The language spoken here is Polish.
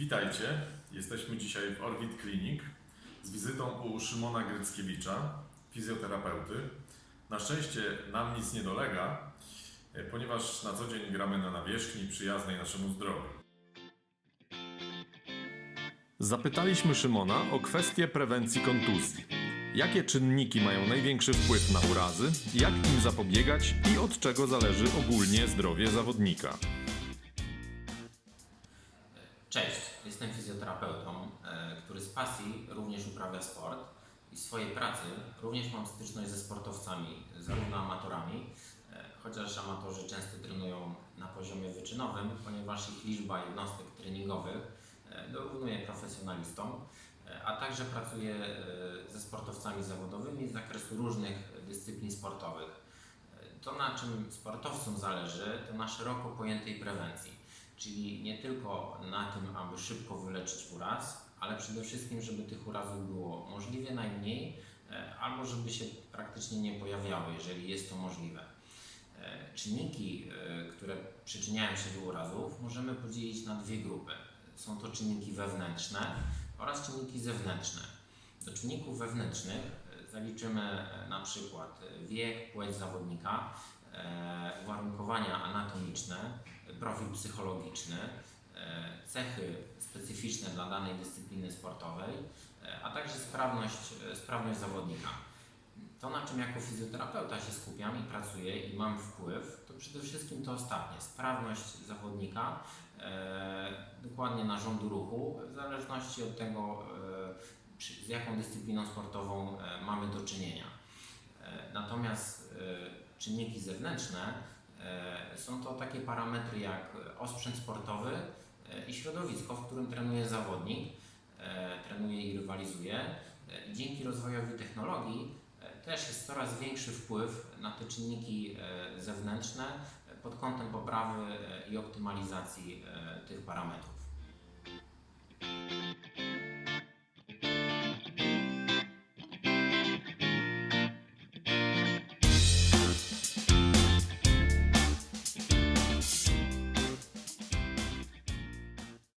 Witajcie, jesteśmy dzisiaj w Orbit Clinic z wizytą u Szymona Gryckiewicza, fizjoterapeuty. Na szczęście nam nic nie dolega, e, ponieważ na co dzień gramy na nawierzchni przyjaznej naszemu zdrowiu. Zapytaliśmy Szymona o kwestię prewencji kontuzji. Jakie czynniki mają największy wpływ na urazy, jak im zapobiegać i od czego zależy ogólnie zdrowie zawodnika. Cześć, jestem fizjoterapeutą, e, który z pasji również uprawia sport i w swojej pracy również mam styczność ze sportowcami, zarówno amatorami, e, chociaż amatorzy często trenują na poziomie wyczynowym, ponieważ ich liczba jednostek treningowych e, dorównuje profesjonalistom, a także pracuję ze sportowcami zawodowymi z zakresu różnych dyscyplin sportowych. To, na czym sportowcom zależy, to na szeroko pojętej prewencji. Czyli nie tylko na tym, aby szybko wyleczyć uraz, ale przede wszystkim, żeby tych urazów było możliwie najmniej, e, albo żeby się praktycznie nie pojawiały, jeżeli jest to możliwe. E, Czynniki, e, które przyczyniają się do urazów, możemy podzielić na dwie grupy. Są to czynniki wewnętrzne oraz czynniki zewnętrzne. Do czynników wewnętrznych zaliczymy na przykład wiek, płeć zawodnika, uwarunkowania anatomiczne, profil psychologiczny, e, cechy specyficzne dla danej dyscypliny sportowej, e, a także sprawność, e, sprawność zawodnika. To, na czym jako fizjoterapeuta się skupiam i pracuję i mam wpływ, to przede wszystkim to ostatnie, sprawność zawodnika, dokładnie narządu ruchu, w zależności od tego, z jaką dyscypliną sportową mamy do czynienia. Natomiast czynniki zewnętrzne są to takie parametry jak osprzęt sportowy e, i środowisko, w którym trenuje zawodnik, e, trenuje i rywalizuje. E, dzięki rozwojowi technologii e, też jest coraz większy wpływ na te czynniki e, zewnętrzne e, pod kątem poprawy e, i optymalizacji e, tych parametrów.